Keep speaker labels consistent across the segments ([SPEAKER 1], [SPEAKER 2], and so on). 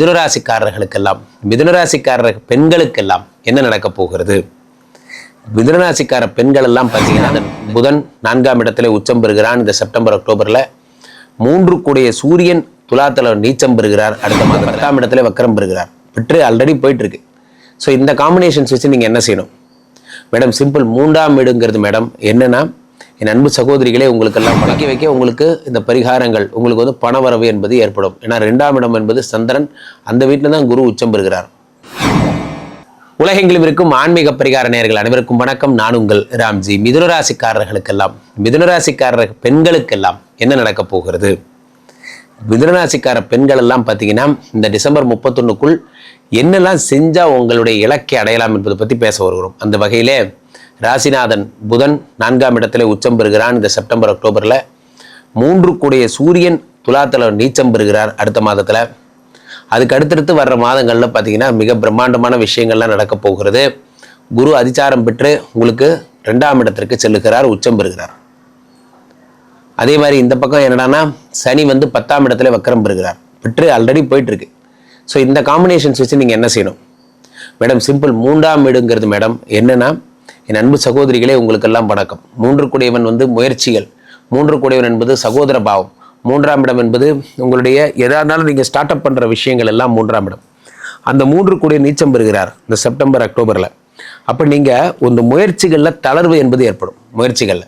[SPEAKER 1] மிதுனராசிக்காரர்களுக்கெல்லாம் மிதுனராசிக்காரர் பெண்களுக்கெல்லாம் என்ன நடக்க போகிறது? மிதுனராசிக்கார பெண்கள் எல்லாம் பார்த்தீங்கன்னா புதன் நான்காம் இடத்துல உச்சம் பெறுகிறான். இந்த செப்டம்பர் அக்டோபரில் மூன்று கூடிய சூரியன் துலாத்தில் நீச்சம் பெறுகிறார். அடுத்த மாதம் பத்தாம் இடத்துல வக்கரம் பெறுகிறார். பெற்று ஆல்ரெடி போயிட்டுருக்கு. ஸோ இந்த காம்பினேஷன்ஸ் வச்சு நீங்கள் என்ன செய்யணும்? மேடம் சிம்பிள் மூன்றாம் வீடுங்கிறது மேடம் என்னன்னா என் அன்பு சகோதரிகளே உங்களுக்கெல்லாம் பழக்கி வைக்க உங்களுக்கு இந்த பரிகாரங்கள் உங்களுக்கு வந்து பண வரவு என்பது ஏற்படும். ஏன்னா ரெண்டாம் இடம் என்பது சந்திரன் அந்த வீட்டில் தான் குரு உச்சம் பெறுகிறார். உலகெங்கிலும் இருக்கும் ஆன்மீக பரிகார நேர்கள் அனைவருக்கும் வணக்கம். நான் உங்கள் ராம்ஜி. மிதுனராசிக்காரர்களுக்கெல்லாம் மிதுனராசிக்காரர் பெண்களுக்கெல்லாம் என்ன நடக்கப் போகிறது? மிதுனராசிக்கார பெண்கள் எல்லாம் பார்த்தீங்கன்னா இந்த டிசம்பர் முப்பத்தொன்னுக்குள் என்னெல்லாம் செஞ்சா உங்களுடைய இலக்கை அடையலாம் என்பதை பற்றி பேச வருகிறோம். அந்த வகையிலே ராசிநாதன் புதன் நான்காம் இடத்துல உச்சம் பெறுகிறான். இந்த செப்டம்பர் அக்டோபரில் மூன்று கூடிய சூரியன் துலாத்தில் நீச்சம் பெறுகிறார் அடுத்த மாதத்தில். அதுக்கு அடுத்தடுத்து வர்ற மாதங்களில் பார்த்தீங்கன்னா மிக பிரம்மாண்டமான விஷயங்கள்லாம் நடக்க போகிறது. குரு அதிச்சாரம் பெற்று உங்களுக்கு ரெண்டாம் இடத்திற்கு செல்லுகிறார் உச்சம் பெறுகிறார். அதே மாதிரி இந்த பக்கம் என்னடான்னா சனி வந்து பத்தாம் இடத்துல வக்கரம் பெறுகிறார். பெற்று ஆல்ரெடி போயிட்டுருக்கு. ஸோ இந்த காம்பினேஷன்ஸ் வச்சு நீங்கள் என்ன செய்யணும்? மேடம் சிம்பிள் மூன்றாம் வீடுங்கிறது மேடம் என்னென்னா என் அன்பு சகோதரிகளே உங்களுக்கெல்லாம் வணக்கம். மூன்று கூடியவன் வந்து முயற்சிகள். மூன்று கூடியவன் என்பது சகோதர பாவம். மூன்றாம் இடம் என்பது உங்களுடைய எதா இருந்தாலும் நீங்கள் ஸ்டார்ட் அப் பண்ணுற விஷயங்கள் எல்லாம் மூன்றாம் இடம். அந்த மூன்று கூடிய நீச்சம் பெறுகிறார் இந்த செப்டம்பர் அக்டோபரில். அப்போ நீங்கள் இந்த முயற்சிகளில் தளர்வு என்பது ஏற்படும் முயற்சிகளில்.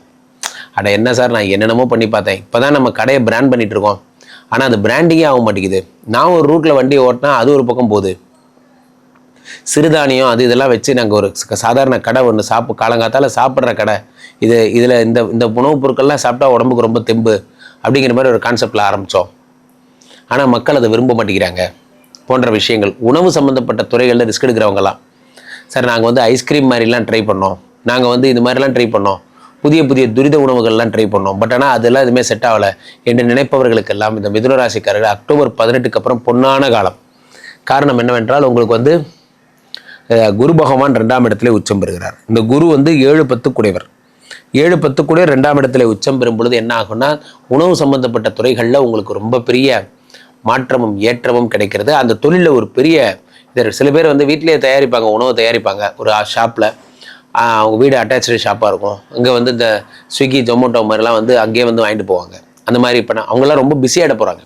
[SPEAKER 1] அட என்ன சார் நான் என்னென்னமோ பண்ணி பார்த்தேன். இப்போ தான் நம்ம கடையை பிராண்ட் பண்ணிகிட்ருக்கோம் ஆனால் அது பிராண்டிங்கே ஆக மாட்டேங்குது. நான் ஒரு ரூட்டில் வண்டி ஓட்டினா அது ஒரு பக்கம் போகுது. சிறுதானியம் அது இதெல்லாம் வச்சு நாங்கள் ஒரு சாதாரண கடை ஒன்று சாப்பு காலங்காத்தால் சாப்பிட்ற கடை. இது இதில் இந்த இந்த உணவுப் பொருட்கள்லாம் சாப்பிட்டா உடம்புக்கு ரொம்ப தெம்பு அப்படிங்கிற மாதிரி ஒரு கான்செப்டில் ஆரம்பித்தோம் ஆனால் மக்கள் அதை விரும்ப மாட்டேங்கிறாங்க. போன்ற விஷயங்கள். உணவு சம்மந்தப்பட்ட துறைகளில் ரிஸ்க் எடுக்கிறவங்கலாம். சார் நாங்கள் வந்து ஐஸ்கிரீம் மாதிரிலாம் ட்ரை பண்ணோம். நாங்கள் வந்து இது மாதிரிலாம் ட்ரை பண்ணோம். புதிய புதிய துரித உணவுகள்லாம் ட்ரை பண்ணோம். பட் ஆனால் அதெல்லாம் எதுவுமே செட் ஆகலை. என்று நினைப்பவர்களுக்கெல்லாம் இந்த மிதுனராசிக்காரர்கள் அக்டோபர் பதினெட்டுக்கு அப்புறம் பொன்னான காலம். காரணம் என்னவென்றால் உங்களுக்கு வந்து குரு பகவான் ரெண்டாம் இடத்துல உச்சம் பெறுகிறார். இந்த குரு வந்து ஏழு பத்து குடைவர். ஏழு பத்து கூட ரெண்டாம் இடத்துல உச்சம் பெறும் பொழுது என்ன ஆகும்னா உணவு சம்பந்தப்பட்ட துறைகளில் உங்களுக்கு ரொம்ப பெரிய மாற்றமும் ஏற்றமும் கிடைக்கிறது. அந்த தொழிலில் ஒரு பெரிய இது சில பேர் வந்து வீட்டிலேயே தயாரிப்பாங்க உணவு தயாரிப்பாங்க. ஒரு ஷாப்பில் அவங்க வீடு அட்டாச்சு ஷாப்பாக இருக்கும். இங்கே வந்து இந்த ஸ்விக்கி ஜொமேட்டோ மாதிரிலாம் வந்து அங்கேயே வந்து வாங்கிட்டு போவாங்க. அந்த மாதிரி இப்போ அவங்களாம் ரொம்ப பிஸியாகிட போகிறாங்க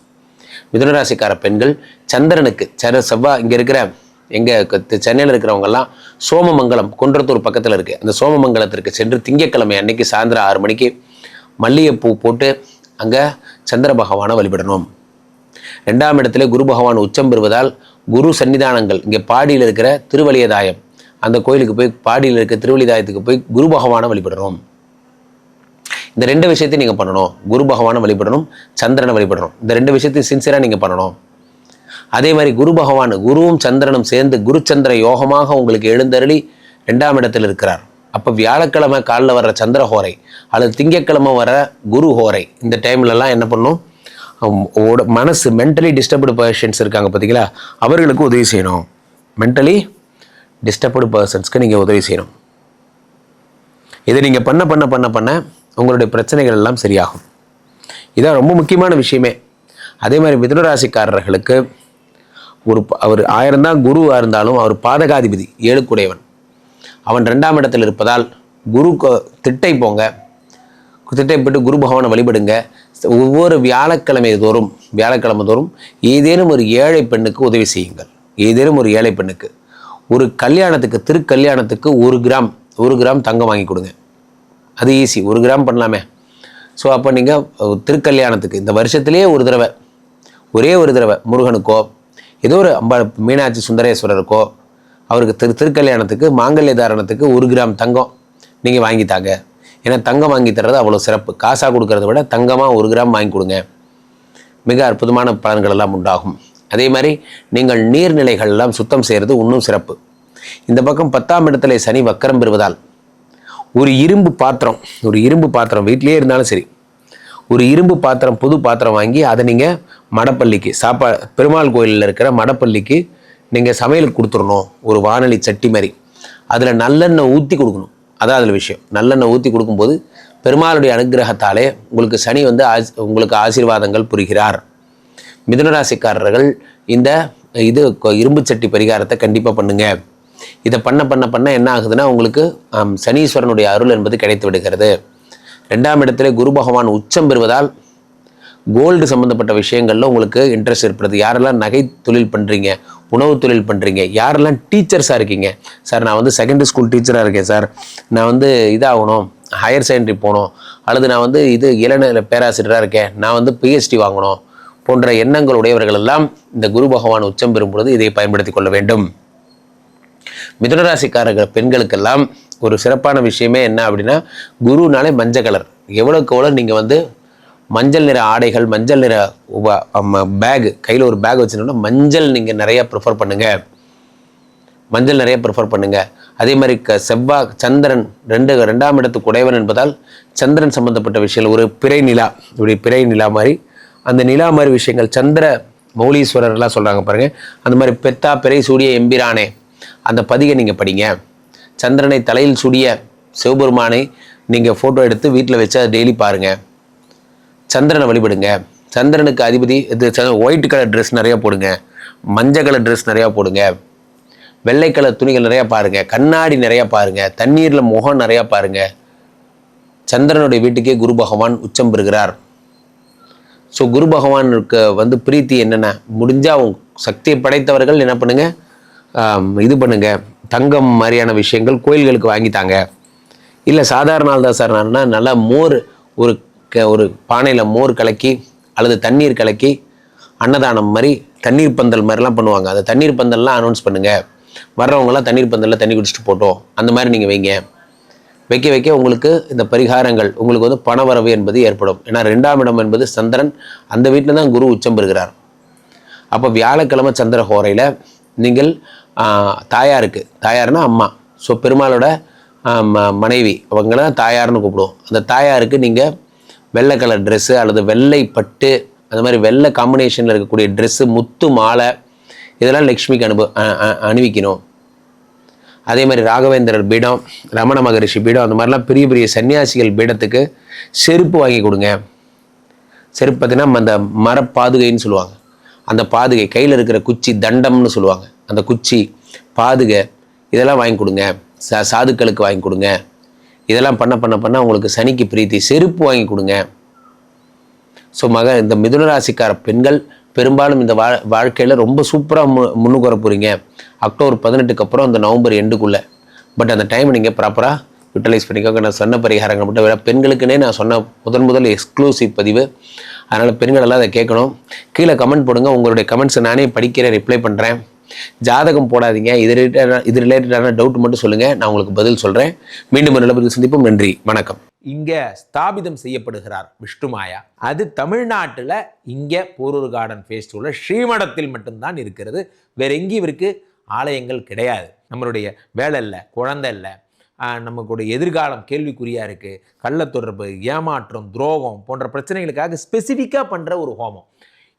[SPEAKER 1] மிதுனராசிக்கார பெண்கள் சந்திரனுக்கு சர செவ்வாய் இங்கே இருக்கிற எங்கள் சென்னையில் இருக்கிறவங்கெல்லாம் சோமமங்கலம் குன்றத்தூர் பக்கத்தில் இருக்குது அந்த சோமமங்கலத்திற்கு சென்று திங்கட்கிழமை அன்னைக்கு சாயந்தரம் ஆறு மணிக்கு மல்லிகைப்பூ போட்டு அங்கே சந்திர பகவானை வழிபடணும். ரெண்டாம் இடத்துல குரு பகவான் உச்சம் பெறுவதால் குரு சன்னிதானங்கள் இங்கே பாடியில் இருக்கிற திருவலியதாயம் அந்த கோயிலுக்கு போய் பாடியில் இருக்கிற திருவலிதாயத்துக்கு போய் குரு பகவானை வழிபடணும். இந்த ரெண்டு விஷயத்தையும் நீங்கள் பண்ணணும். குரு பகவானை வழிபடணும் சந்திரனை வழிபடணும். இந்த ரெண்டு விஷயத்தையும் சின்சியராக நீங்கள் பண்ணணும். அதே மாதிரி குரு பகவான் குருவும் சந்திரனும் சேர்ந்து குரு சந்திர யோகமாக உங்களுக்கு எழுந்தருளி ரெண்டாம் இடத்தில் இருக்கிறார். அப்போ வியாழக்கிழமை காலைல வர்ற சந்திர ஹோரை அல்லது திங்கட்கிழமை வர குரு ஹோரை இந்த டைம்லலாம் என்ன பண்ணும்? ஓட- மனசு மென்டலி டிஸ்டர்ப்டு பர்சன்ஸ் இருக்காங்க பார்த்தீங்களா அவர்களுக்கு உதவி செய்யணும். மென்டலி டிஸ்டர்ப்டு பர்சன்ஸ்க்கு நீங்கள் உதவி செய்யணும். இதை நீங்கள் பண்ண பண்ண பண்ண பண்ண உங்களுடைய பிரச்சனைகள் எல்லாம் சரியாகும். இதான் ரொம்ப முக்கியமான விஷயமே. அதே மாதிரி மிதுனராசிக்காரர்களுக்கு ஒரு ப- அவர் ஆயிரம் தான் குருவாக இருந்தாலும் அவர் பாதகாதிபதி ஏழுக்குடையவன். அவன் ரெண்டாம் இடத்தில் இருப்பதால் குரு திட்டை போங்க. திட்டை போட்டு குரு பகவானை வழிபடுங்க. ஒவ்வொரு வியாழக்கிழமை தோறும் வியாழக்கிழமை தோறும் ஏதேனும் ஒரு ஏழை பெண்ணுக்கு உதவி செய்யுங்கள். ஏதேனும் ஒரு ஏழை பெண்ணுக்கு. ஒரு கல்யாணத்துக்கு திருக்கல்யாணத்துக்கு ஒரு கிராம் ஒரு கிராம் தங்கம் வாங்கி கொடுங்க. அது ஈஸி ஒரு கிராம் பண்ணலாமே. ஸோ அப்போ நீங்கள் திருக்கல்யாணத்துக்கு இந்த வருஷத்துலேயே ஒரு தடவை ஒரே ஒரு தடவை முருகனுக்கோ ஏதோ ஒரு அம்பா மீனாட்சி சுந்தரேஸ்வரருக்கோ அவருக்கு திரு திருக்கல்யாணத்துக்கு மாங்கல்ய தாரணத்துக்கு ஒரு கிராம் தங்கம் நீங்கள் வாங்கி தாங்க. ஏன்னா தங்கம் வாங்கி தர்றது அவ்வளோ சிறப்பு. காசாக கொடுக்கறத விட தங்கமாக ஒரு கிராம் வாங்கி கொடுங்க. மிக அற்புதமான பலன்கள் எல்லாம் உண்டாகும். அதே மாதிரி நீங்கள் நீர்நிலைகள் எல்லாம் சுத்தம் செய்கிறது இன்னும் சிறப்பு. இந்த பக்கம் பத்தாம் இடத்துல சனி வக்கரம் பெறுவதால் ஒரு இரும்பு பாத்திரம் ஒரு இரும்பு பாத்திரம் வீட்டிலேயே இருந்தாலும் சரி ஒரு இரும்பு பாத்திரம் புது பாத்திரம் வாங்கி அதை நீங்கள் மடப்பள்ளிக்கு சாப்பா பெருமாள் கோயிலில் இருக்கிற மடப்பள்ளிக்கு நீங்கள் சமையலுக்கு கொடுத்துடணும். ஒரு வானொலி சட்டி மாதிரி. அதில் நல்லெண்ணெய் ஊற்றி கொடுக்கணும். அதான் அதில் விஷயம். நல்லெண்ணெய் ஊற்றி கொடுக்கும்போது பெருமாளுடைய அனுக்கிரகத்தாலே உங்களுக்கு சனி வந்து ஆஸ் உங்களுக்கு ஆசீர்வாதங்கள் புரிகிறார். மிதுனராசிக்காரர்கள் இந்த இது இரும்பு சட்டி பரிகாரத்தை கண்டிப்பாக பண்ணுங்க. இதை பண்ண பண்ண பண்ண என்ன ஆகுதுன்னா உங்களுக்கு சனீஸ்வரனுடைய அருள் என்பது கிடைத்து விடுகிறது. ரெண்டாம் இடத்துல குரு பகவான் உச்சம் பெறுவதால் கோல்டு சம்மந்தப்பட்ட விஷயங்களில் உங்களுக்கு இன்ட்ரெஸ்ட் ஏற்படுது. யாரெல்லாம் நகை தொழில் பண்ணுறீங்க உணவு தொழில் பண்ணுறீங்க யாரெல்லாம் டீச்சர்ஸாக இருக்கீங்க? சார் நான் வந்து செகண்டரி ஸ்கூல் டீச்சராக இருக்கேன் சார் நான் வந்து இதாகணும் ஹையர் செகண்டரி போகணும் அல்லது நான் வந்து இது இளநிலை பேராசிரியராக இருக்கேன் நான் வந்து பிஹெச்டி வாங்கணும் போன்ற எண்ணங்கள் உடையவர்கள் எல்லாம் இந்த குரு பகவான் உச்சம் பெறும் பொழுது இதை பயன்படுத்தி கொள்ள வேண்டும். மிதனராசிக்காரர்கள் பெண்களுக்கெல்லாம் ஒரு சிறப்பான விஷயமே என்ன அப்படின்னா குருனாலே மஞ்சள் கலர். எவ்வளோக்கு எவ்வளோ நீங்கள் வந்து மஞ்சள் நிற ஆடைகள் மஞ்சள் நிற பேக் கையில் ஒரு பேக் வச்சுருந்தோம்னா மஞ்சள் நீங்கள் நிறைய ப்ரிஃபர் பண்ணுங்கள் மஞ்சள் நிறைய ப்ரிஃபர் பண்ணுங்கள் அதே மாதிரி க செவ்வாய் சந்திரன் ரெண்டு ரெண்டாம் இடத்துக்கு உடையவன் என்பதால் சந்திரன் சம்பந்தப்பட்ட விஷயங்கள் ஒரு பிறை நிலா இப்படி பிறை நிலா மாதிரி. அந்த நிலா மாதிரி விஷயங்கள் சந்திர மௌலீஸ்வரர்லாம் சொல்கிறாங்க பாருங்கள் அந்த மாதிரி பெத்தா பிறை சூடிய எம்பிரானே அந்த பதிகை நீங்கள் படிங்க. சந்திரனை தலையில் சுடிய சிவபெருமானை நீங்கள் ஃபோட்டோ எடுத்து வீட்டில் வச்சு அதை டெய்லி பாருங்கள் சந்திரனை வழிபடுங்க. சந்திரனுக்கு அதிபதி இது ஒயிட் கலர் ட்ரெஸ் நிறையா போடுங்க. மஞ்சள் கலர் ட்ரெஸ் நிறையா போடுங்க. வெள்ளை கலர் துணிகள் நிறையா பாருங்கள் கண்ணாடி நிறையா பாருங்கள் தண்ணீரில் முகம் நிறையா பாருங்கள் சந்திரனுடைய வீட்டுக்கே குரு பகவான் உச்சம் பெறுகிறார். ஸோ குரு பகவானுக்கு வந்து பிரீத்தி என்னென்ன? முடிஞ்சால் அவங்க சக்தியை படைத்தவர்கள் என்ன பண்ணுங்கள் இது பண்ணுங்க. தங்கம் மாதிரியான விஷயங்கள் கோயில்களுக்கு வாங்கித்தாங்க. இல்லை சாதாரண ஆள் தான் சார் நான்னா நல்லா மோர் ஒரு க ஒரு பானையில் மோர் கலக்கி அல்லது தண்ணீர் கலக்கி அன்னதானம் மாதிரி தண்ணீர் பந்தல் மாதிரிலாம் பண்ணுவாங்க. அந்த தண்ணீர் பந்தல்லாம் அனௌன்ஸ் பண்ணுங்கள் வர்றவங்களாம் தண்ணீர் பந்தலில் தண்ணி குடிச்சிட்டு போட்டோம். அந்த மாதிரி நீங்கள் வைங்க. வைக்க வைக்க உங்களுக்கு இந்த பரிகாரங்கள் உங்களுக்கு வந்து பணவரவு என்பது ஏற்படும். ஏன்னா ரெண்டாம் இடம் என்பது சந்திரன். அந்த வீட்டில் தான் குரு உச்சம் பெறுகிறார். அப்போ வியாழக்கிழமை சந்திர ஹோரையில் நீங்கள் தாயாருக்கு. தாயார்னா அம்மா. ஸோ பெருமாளோட ம- மனைவி. அவங்கள தான் தாயார்னு கூப்பிடுவோம். அந்த தாயாருக்கு நீங்கள் வெள்ளை கலர் ட்ரெஸ்ஸு அல்லது வெள்ளை பட்டு அந்த மாதிரி வெள்ளை காம்பினேஷனில் இருக்கக்கூடிய ட்ரெஸ்ஸு முத்து மாலை இதெல்லாம் லக்ஷ்மிக்கு அனுபவ அணிவிக்கணும். அதே மாதிரி ராகவேந்திரர் பீடம் ரமண மகரிஷி பீடம் அந்த மாதிரிலாம் பெரிய பெரிய சன்னியாசிகள் பீடத்துக்கு செருப்பு வாங்கி கொடுங்க. செருப்பு பார்த்தீங்கன்னா அந்த மரப்பாதுகைன்னு சொல்லுவாங்க. அந்த பாதுகை கையில் இருக்கிற குச்சி தண்டம்னு சொல்லுவாங்க. அந்த குச்சி பாதுகை இதெல்லாம் வாங்கி கொடுங்க. சா சாதுக்களுக்கு வாங்கி கொடுங்க. இதெல்லாம் பண்ண பண்ண பண்ண உங்களுக்கு சனிக்கு பிரீத்தி செருப்பு வாங்கி கொடுங்க. ஸோ மக இந்த மிதுனராசிக்கார பெண்கள் பெரும்பாலும் இந்த வா வாழ்க்கையில் ரொம்ப சூப்பராக மு முன்னுக்கு வர போகிறீங்க அக்டோபர் பதினெட்டுக்கு அப்புறம் அந்த நவம்பர் எண்டுக்குள்ளே. பட் அந்த டைம் நீங்கள் ப்ராப்பராக யூட்டிலைஸ் பண்ணிக்கோங்க. நான் சொன்ன பரிகாரங்கள் மட்டும் விட பெண்களுக்குன்னே நான் சொன்ன முதன் முதல் எக்ஸ்க்ளூசிவ் பதிவு. அதனால் பெண்கள் எல்லாம் அதை கேட்கணும். கீழே கமெண்ட் போடுங்க. உங்களுடைய கமெண்ட்ஸை நானே படிக்கிறேன் ரிப்ளை பண்ணுறேன் ஜாதகம் போடாதீங்க. இது ரிலேட்டடான இது ரிலேட்டடான டவுட் மட்டும் சொல்லுங்கள் நான் உங்களுக்கு பதில் சொல்கிறேன் மீண்டும் ஒரு நல்ல சந்திப்போம். நன்றி. வணக்கம்.
[SPEAKER 2] இங்கே ஸ்தாபிதம் செய்யப்படுகிறார் விஷ்ணுமாயா அது தமிழ்நாட்டில் இங்கே போரூர் கார்டன் ஃபேஸ்டிவலில் ஸ்ரீமடத்தில் மட்டும்தான் இருக்கிறது. வேற எங்கேயும் இவருக்கு ஆலயங்கள் கிடையாது. நம்மளுடைய வேலை இல்லை குழந்தை இல்லை. நமக்குடைய எதிர்காலம் கேள்விக்குறியாக இருக்குது கள்ள தொடர்பு ஏமாற்றம் துரோகம் போன்ற பிரச்சனைகளுக்காக ஸ்பெசிஃபிக்காக பண்ணுற ஒரு ஹோமம்.